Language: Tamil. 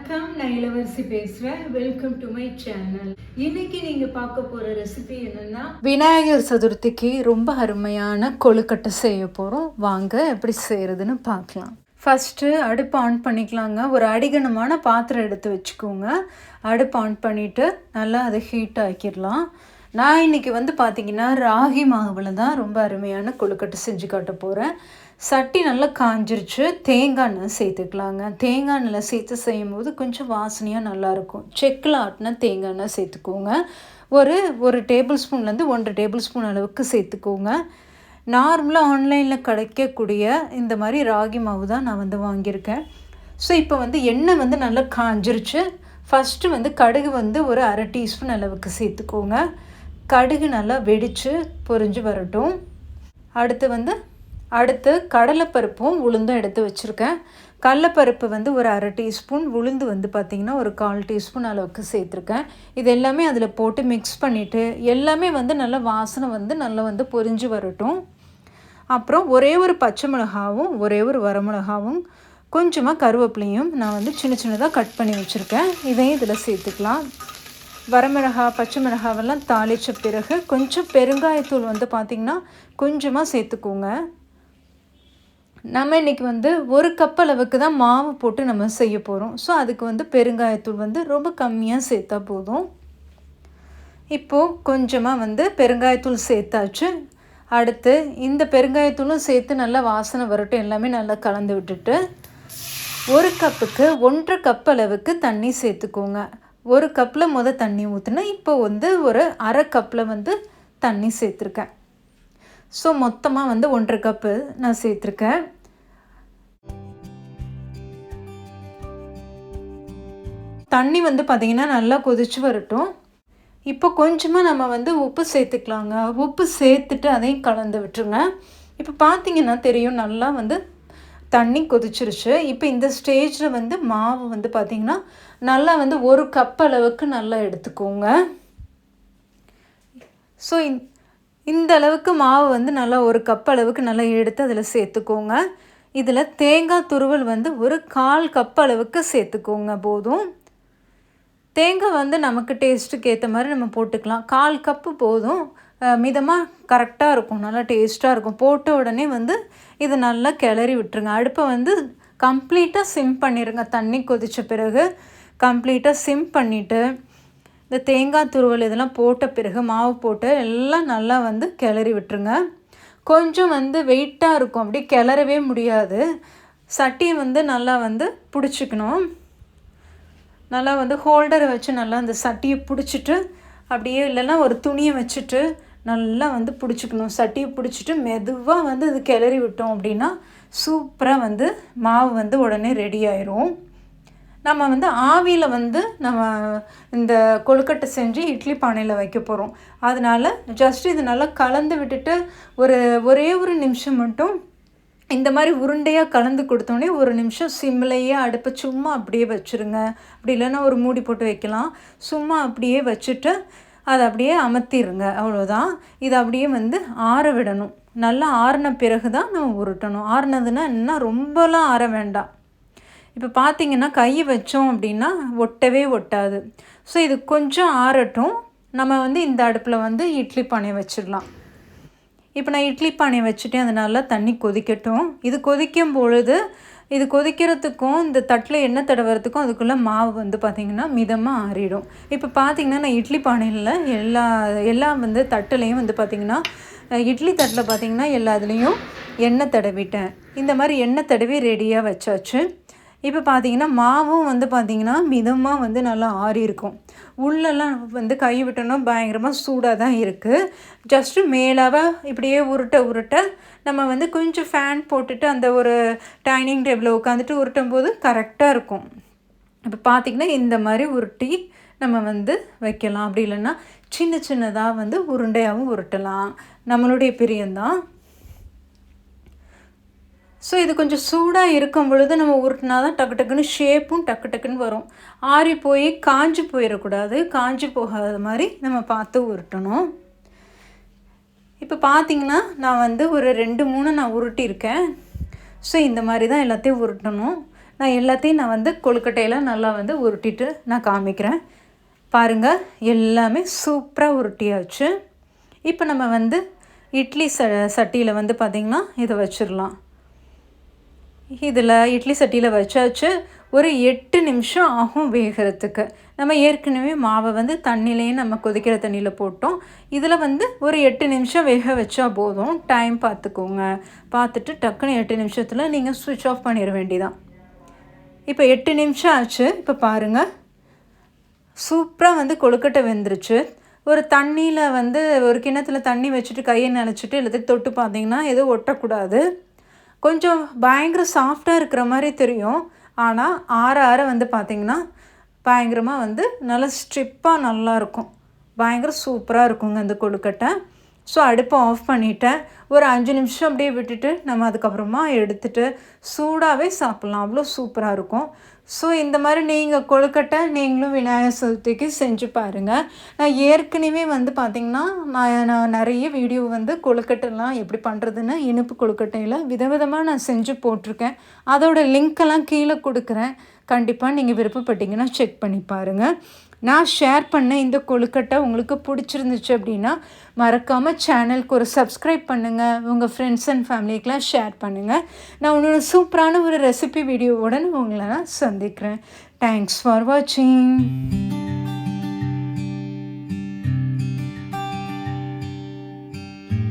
வணக்கம் நான் இளவரசி பேசுகிறேன் வெல்கம் டு மை சேனல் இன்னைக்கு நீங்கள் பார்க்க போகிற ரெசிபி என்னன்னா விநாயகர் சதுர்த்திக்கு ரொம்ப அருமையான கொழுக்கட்டை செய்ய போகிறோம் வாங்க எப்படி செய்கிறதுன்னு பார்க்கலாம். ஃபஸ்ட்டு அடுப்பு ஆன் பண்ணிக்கலாங்க. ஒரு அடிகனமான பாத்திரம் எடுத்து வச்சுக்கோங்க. அடுப்பு ஆன் பண்ணிவிட்டு நல்லா அதை ஹீட் ஆக்கிடலாம். நான் இன்னைக்கு வந்து பார்த்தீங்கன்னா ராகி மாவில் தான் ரொம்ப அருமையான கொழுக்கட்டை செஞ்சு காட்ட போகிறேன் சட்டி நல்லா காஞ்சிருச்சு. தேங்காய் எண்ணெய் சேர்த்துக்கலாங்க. தேங்காய் எண்ணெய் சேர்த்து செய்யும்போது கொஞ்சம் வாசனையாக நல்லாயிருக்கும் செக்கில் ஆட்டின தேங்காய் எண்ணெய் சேர்த்துக்கோங்க. ஒரு ஒரு டேபிள் ஸ்பூன்லேருந்து ஒன்றரை டேபிள் ஸ்பூன் அளவுக்கு சேர்த்துக்கோங்க. நார்மலாக ஆன்லைனில் கிடைக்கக்கூடிய இந்த மாதிரி ராகி மாவு தான் நான் வந்து வாங்கியிருக்கேன். ஸோ இப்போ வந்து எண்ணெய் வந்து நல்லா காஞ்சிருச்சு. ஃபஸ்ட்டு வந்து கடுகு வந்து ஒரு அரை டீஸ்பூன் அளவுக்கு சேர்த்துக்கோங்க. கடுகு நல்லா வெடித்து பொரிஞ்சு வரட்டும். அடுத்து வந்து அடுத்து கடலைப்பருப்பும் உளுந்தும் எடுத்து வச்சுருக்கேன். கடலைப்பருப்பு வந்து ஒரு அரை டீஸ்பூன் உளுந்து வந்து பார்த்திங்கன்னா ஒரு கால் டீஸ்பூன் அளவுக்கு சேர்த்துருக்கேன். இது எல்லாமே அதில் போட்டு மிக்ஸ் பண்ணிவிட்டு எல்லாமே வந்து நல்லா வாசனை வந்து நல்லா வந்து பொரிஞ்சு வரட்டும். அப்புறம் ஒரே ஒரு பச்சை மிளகாவும் ஒரே ஒரு வரமிளகாவும் கொஞ்சமாக கருவேப்பிலையும் நான் வந்து சின்ன சின்னதாக கட் பண்ணி வச்சுருக்கேன். இதையும் இதில் சேர்த்துக்கலாம். வரமிளகா பச்சை மிளகாவெல்லாம் தாளித்த பிறகு கொஞ்சம் பெருங்காயத்தூள் வந்து பார்த்திங்கன்னா கொஞ்சமாக சேர்த்துக்கோங்க. நம்ம இன்றைக்கி வந்து ஒரு கப் அளவுக்கு தான் மாவு போட்டு நம்ம செய்ய போகிறோம் ஸோ அதுக்கு வந்து பெருங்காயத்தூள் வந்து ரொம்ப கம்மியாக சேர்த்தா போதும். இப்போது கொஞ்சமாக வந்து பெருங்காயத்தூள் சேர்த்தாச்சு. அடுத்து இந்த பெருங்காயத்தூளும் சேர்த்து நல்லா வாசனை வரட்டும். எல்லாமே நல்லா கலந்து விட்டுட்டு ஒரு கப்புக்கு ஒன்றரை கப் அளவுக்கு தண்ணி சேர்த்துக்கோங்க. ஒரு கப்பில் முத தண்ணி ஊற்றுனா இப்போ வந்து ஒரு அரை கப்பில் வந்து தண்ணி சேர்த்துருக்கேன். ஸோ மொத்தமாக வந்து ஒன்றரை கப்பு நான் சேர்த்துருக்கேன். தண்ணி வந்து பார்த்திங்கன்னா நல்லா கொதிச்சு வரட்டும். இப்போ கொஞ்சமாக நம்ம வந்து உப்பு சேர்த்துக்கலாங்க. உப்பு சேர்த்துட்டு அதையும் கலந்து விட்டுருங்க. இப்போ பார்த்திங்கன்னா தெரியும் நல்லா வந்து தண்ணி கொதிச்சிருச்சு. இப்போ இந்த ஸ்டேஜில் வந்து மாவு வந்து பார்த்திங்கன்னா நல்லா வந்து ஒரு கப் அளவுக்கு நல்லா எடுத்துக்கோங்க. ஸோ இந்த அளவுக்கு மாவு வந்து நல்லா ஒரு கப் அளவுக்கு நல்லா எடுத்து அதில் சேர்த்துக்கோங்க. இதில் தேங்காய் துருவல் வந்து ஒரு கால் கப் அளவுக்கு சேர்த்துக்கோங்க போதும். தேங்காய் வந்து நமக்கு டேஸ்ட்டுக்கு ஏற்ற மாதிரி நம்ம போட்டுக்கலாம். கால் கப்பு போதும். மிதமாக கரெக்டாக இருக்கும் நல்லா டேஸ்ட்டாக இருக்கும். போட்ட உடனே வந்து இது நல்லா கிளறி விட்டுருங்க. அடுப்பை வந்து கம்ப்ளீட்டாக சிம் பண்ணிடுங்க தண்ணி கொதித்த பிறகு கம்ப்ளீட்டாக சிம் பண்ணிவிட்டு இந்த தேங்காய் துருவல் இதெல்லாம் போட்ட பிறகு மாவு போட்டு எல்லாம் நல்லா வந்து கிளறி விட்டுருங்க. கொஞ்சம் வந்து வெயிட்டாக இருக்கும். அப்படி கிளறவே முடியாது. சட்டியை வந்து நல்லா வந்து பிடிச்சிக்கணும். நல்லா வந்து ஹோல்டரை வச்சு நல்லா அந்த சட்டியை பிடிச்சிட்டு அப்படியே இல்லைன்னா ஒரு துணியை வச்சுட்டு நல்லா வந்து பிடிச்சிக்கணும். சட்டியை பிடிச்சிட்டு மெதுவாக வந்து அது கிளறி விட்டோம் அப்படின்னா சூப்பராக வந்து மாவு வந்து உடனே ரெடி ஆயிரும். நம்ம வந்து ஆவியில் வந்து நம்ம இந்த கொழுக்கட்டை செஞ்சு இட்லி பானையில் வைக்க போகிறோம் அதனால் ஜஸ்ட் இது நல்லா கலந்து விட்டுட்டு ஒரு ஒரே ஒரு நிமிஷம் மட்டும் இந்த மாதிரி உருண்டையாக கலந்து கொடுத்தோடனே ஒரு நிமிஷம் சிம்லையே அடுப்பை சும்மா அப்படியே வச்சுருங்க. அப்படி இல்லைன்னா ஒரு மூடி போட்டு வைக்கலாம். சும்மா அப்படியே வச்சுட்டு அதை அப்படியே அமர்த்திடுங்க அவ்வளோதான் இதை அப்படியே வந்து ஆற விடணும். நல்லா ஆறின பிறகு தான் நம்ம உருட்டணும். ஆறினதுன்னா என்ன ரொம்பலாம் ஆற வேண்டாம். இப்போ பார்த்தீங்கன்னா கை வச்சோம் அப்படின்னா ஒட்டவே ஒட்டாது. ஸோ இது கொஞ்சம் ஆறட்டும். நம்ம வந்து இந்த அடுப்பில் வந்து இட்லி பானை வச்சிடலாம். இப்போ நான் இட்லி பானை வச்சுட்டேன். அது நல்லா தண்ணி கொதிக்கட்டும். இது கொதிக்கும் பொழுது இது கொதிக்கிறதுக்கும் இந்த தட்டில் எண்ணெய் தடவுறதுக்கும் அதுக்குள்ளே மாவு வந்து பார்த்திங்கன்னா மிதமாக ஆறிடும். இப்போ பார்த்திங்கன்னா நான் இட்லி பானையில் எல்லா எல்லா வந்து தட்டுலேயும் வந்து பார்த்திங்கன்னா இட்லி தட்டில் பார்த்திங்கன்னா எல்லா இதுலேயும் எண்ணெய் தடவிட்டேன். இந்த மாதிரி எண்ணெய் தடவி ரெடியாக வச்சாச்சு. இப்போ பார்த்தீங்கன்னா மாவும் வந்து பார்த்திங்கன்னா மிதமாக வந்து நல்லா ஆறி இருக்கும். உள்ளெல்லாம் வந்து கை விட்டோன்னா பயங்கரமாக சூடாக தான் இருக்குது ஜஸ்ட்டு மேலாக இப்படியே உருட்ட உருட்ட நம்ம வந்து கொஞ்சம் ஃபேன் போட்டுட்டு அந்த ஒரு டைனிங் டேபிளில் உட்காந்துட்டு உருட்டும் போது கரெக்டாக இருக்கும். இப்போ பார்த்திங்கன்னா இந்த மாதிரி உருட்டி நம்ம வந்து வைக்கலாம். அப்படி இல்லைன்னா சின்ன சின்னதாக வந்து உருண்டையாகவும் உருட்டலாம். நம்மளுடைய பிரியம்தான். ஸோ இது கொஞ்சம் சூடாக இருக்கும் பொழுது நம்ம உருட்டினா தான் டக்கு டக்குன்னு ஷேப்பும் டக்கு டக்குன்னு வரும். ஆறி போய் காஞ்சி போயிடக்கூடாது காஞ்சி போகாத மாதிரி நம்ம பார்த்து உருட்டணும். இப்போ பார்த்தீங்கன்னா நான் வந்து ஒரு ரெண்டு மூணு நான் உருட்டியிருக்கேன். ஸோ இந்த மாதிரி தான் எல்லாத்தையும் உருட்டணும். நான் எல்லாத்தையும் நான் வந்து கொழுக்கட்டையில் நல்லா வந்து உருட்டிட்டு நான் காமிக்கிறேன். பாருங்கள் எல்லாமே சூப்பராக உருட்டியாச்சு. இப்போ நம்ம வந்து இட்லி ச சட்டியில் வந்து பார்த்திங்கன்னா இதை வச்சிடலாம். இதில் இட்லி சட்டியில் வச்சாச்சு. ஒரு எட்டு நிமிஷம் ஆகும் வேகிறதுக்கு. நம்ம ஏற்கனவே மாவை வந்து தண்ணிலேயே நம்ம கொதிக்கிற தண்ணியில் போட்டோம். இதில் வந்து ஒரு எட்டு நிமிஷம் வேக வச்சா போதும். டைம் பார்த்துக்கோங்க பார்த்துட்டு டக்குன்னு எட்டு நிமிஷத்தில் நீங்கள் சுவிட்ச் ஆஃப் பண்ணிட வேண்டிதான் இப்போ எட்டு நிமிஷம் ஆச்சு. இப்போ பாருங்கள் சூப்பராக வந்து கொழுக்கட்டை வெந்துருச்சு. ஒரு தண்ணியில் வந்து ஒரு கிணத்துல தண்ணி வச்சுட்டு கையை நினச்சிட்டு எல்லாத்தையும் தொட்டு பார்த்தீங்கன்னா எதுவும் ஒட்டக்கூடாது. கொஞ்சம் பயங்கர சாஃப்டாக இருக்கிற மாதிரி தெரியும். ஆனால் ஆற ஆற வந்து பார்த்திங்கன்னா பயங்கரமாக வந்து நல்லா ஸ்ட்ரிப்பாக நல்லாயிருக்கும் பயங்கர சூப்பராக இருக்குங்க அந்த கொழுக்கட்டை. ஸோ அடுப்பை ஆஃப் பண்ணிவிட்டேன் ஒரு அஞ்சு நிமிஷம் அப்படியே விட்டுட்டு நம்ம அதுக்கப்புறமா எடுத்துகிட்டு சூடாகவே சாப்பிட்லாம். அவ்வளோ சூப்பராக இருக்கும். ஸோ இந்த மாதிரி நீங்கள் கொழுக்கட்டை நீங்களும் விநாயகர் சதுர்த்திக்கு செஞ்சு பாருங்கள் நான் ஏற்கனவே வந்து பார்த்திங்கன்னா நான் நான் நிறைய வீடியோ வந்து கொழுக்கட்டைலாம் எப்படி பண்ணுறதுன்னு இனிப்பு கொழுக்கட்டையில் விதவிதமாக நான் செஞ்சு போட்டிருக்கேன். அதோட லிங்க்கெல்லாம் கீழே கொடுக்குறேன். கண்டிப்பாக நீங்கள் விருப்பப்பட்டீங்கன்னா செக் பண்ணி பாருங்கள் நான் ஷேர் பண்ண இந்த கொழுக்கட்டை உங்களுக்கு பிடிச்சிருந்துச்சு அப்படின்னா மறக்காமல் சேனலுக்கு ஒரு சப்ஸ்கிரைப் பண்ணுங்கள் உங்கள் ஃப்ரெண்ட்ஸ் அண்ட் ஃபேமிலிக்கெலாம் ஷேர் பண்ணுங்கள் நான் உன்னோட சூப்பரான ஒரு ரெசிபி வீடியோவுடன் உங்களை நான் சந்திக்கிறேன். தேங்க்ஸ் ஃபார் வாட்சிங்